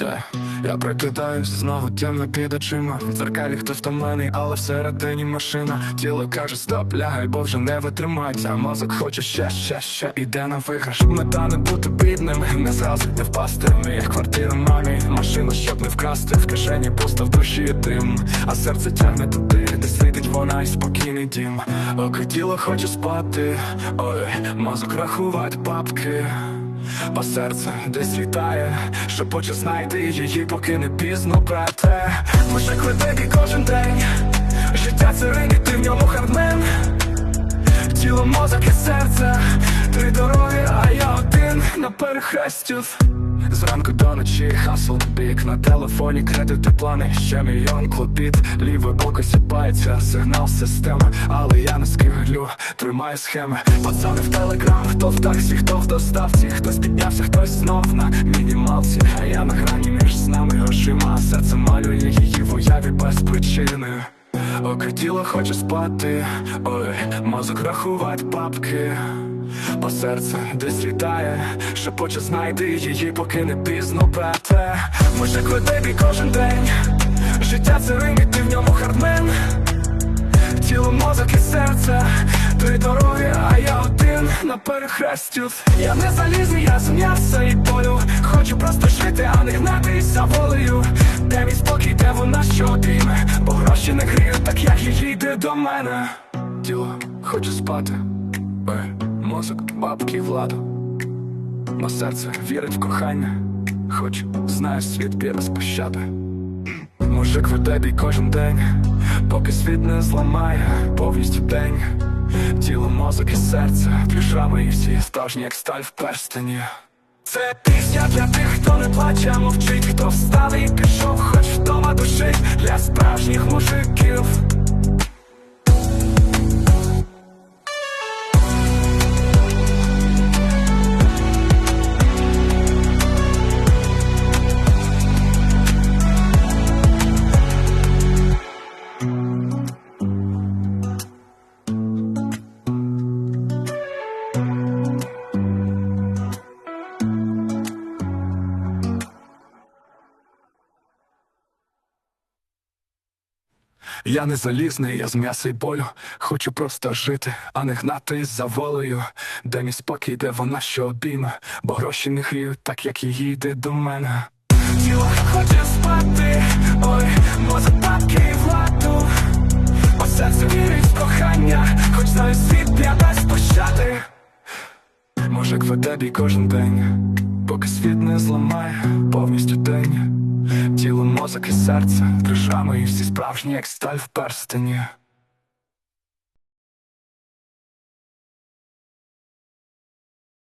Та, Я прикидаюсь знову темно під очима. В дзеркалі хтось втомлений, але всередині машина. Тіло каже, стоп, лягай, бо вже не витримається мозок хоче ще, ще, ще іде на виграш Мета не бути бідним, не зразу не впасти Як квартира мамі, машину, щоб не вкрасти. В кишені пусто в душі дим. А серце тягне туди, де світить вона і спокійний дім. Оки тіло хоче спати, ой, мозок рахувати папки Бо серце десь літає, шепоче знайти її, поки не пізно брате. Може квитики кожен день, життя це ринг, ти в ньому хардмен. Тіло, мозок і серце, три дороги, а я один на перехрестю Зранку до ночі хасл бік на телефоні кредити плани, ще мільйон клопіт. Ліве боко сіпається, сигнал системи. Але я не скиглю, тримаю схеми. Пацани в телеграм, хто в таксі, хто в доставці. Хтось піднявся, хтось знов на мінімалці. А я на грані між нами грошима. Серце малює її в уяві без причини. Оки тіло хоче спати, ой, мозок рахувати папки Бо серце десь літає, шепоче знайди її, поки не пізно брате Може квитебі кожен день, життя це ринг, і ти в ньому хардмен. Тіло, мозок і серце, три дороги, а я один на перехрестю Я не залізний, я з м'яса і болю. Хочу просто жити, а не гнатися волею. Де мій спокій, де вона що обійме Бо гроші не гріють, так як її йде до мене. Тіло, хочу спати, Ой, мозок, бабки владу Бо серце вірить в кохання Хоч знає світ б'є без пощади Мужик в дебі кожен день, поки світ не зламає повністю день. Тіло, мозок і серце, піжами і всі стожні, як сталь в перстені. Це пісня для тих, хто не плаче, мовчить, хто встав і пішов, хоч вдома душить для справжніх мужиків. Я не залізний, я з м'яса й болю. Хочу просто жити, а не гнати за волею. Де мій спокій, де вона що обійме, бо гроші не гріють, так як її йде до мене. Тіло хоче спати, ой, мозок і владу. Бо серце вірить в кохання, хоч знаю світ б'є без пощади. Може кведе бій кожен день, поки світ не зламає повністю мозок і серце, дрижами і всі справжні, як сталь в перстені.